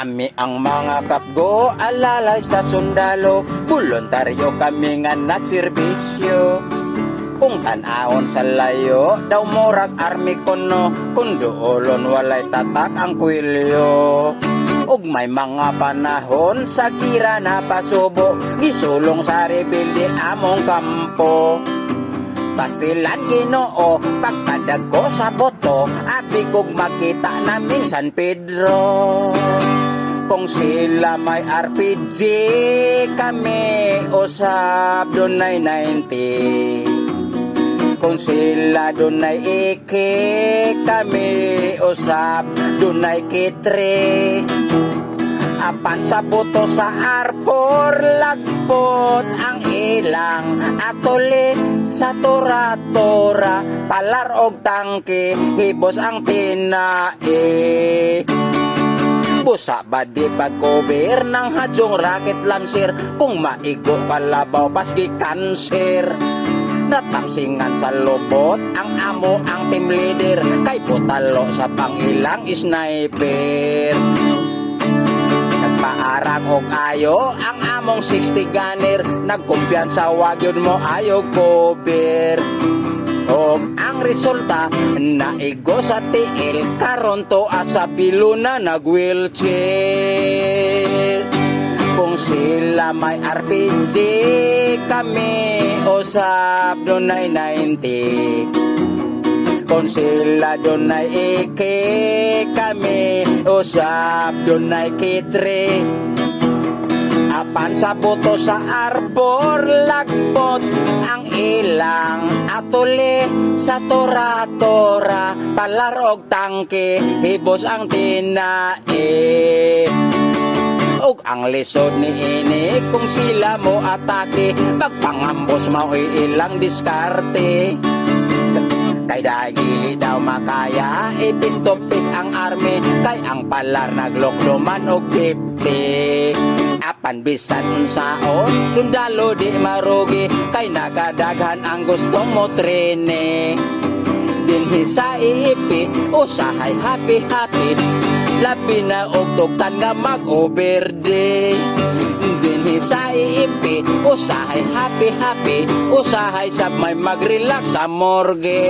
Kami ang mga kapgo, alalay sa sundalo. Voluntaryo kami nga nagserbisyo Kung tanaon sa layo, daw murag army kono. Kung doolon walay tatak ang kwilyo. Ug may mga panahon sa gira na pasubo. Gisulong sa rebelde among kampo. Pastilan ginoo, pagkadag ko sa boto, abi kog makita naming San Pedro. Kung sila may RPG, kami usap dunay 90. Kung sila dunay ike, kami usap dunay kitre. Apan sa buto sa arbor lagpot ang ilang atuli sa tora-tora palar og tangke hibos ang tinae Busa ba di pag-cover ng hadyong rocket launcher kung maigo kalabaw pasgi cancer Natapsingan sa lubot ang amo ang team leader. Kay putalo sa pangilang sniper. Nagpaarang og ayo ang among 60 gunner. Nagkumpiyansa wag yun mo ayo cover Og ang resulta naigo sa tiil karon to asa bilo na nag-wheelchair Kung sila may RPG kami usap dunay 90 kung sila doon ay ike kami usap doon ay kitre Apan sa buto sa arbor lagbot ang ilang atuli sa tora-tora palarog tangke hibos ang tinae. Ug ang lisod ni ini kung sila mo atake pagpangambos mao ilang diskarte. Kay dahil gili daw makaya Ipis ang army Kay ang palar naglokloman og 50 Apan bisan unsaon Sundalo di marugi Kay nagadaghan ang gusto mo trene. Dinhi sa iipi Usahay happy happy Labi na og tugtan nga mag-overde Dinhi sa iipi Usahay happy happy Usahay sab may mag-relax sa morgue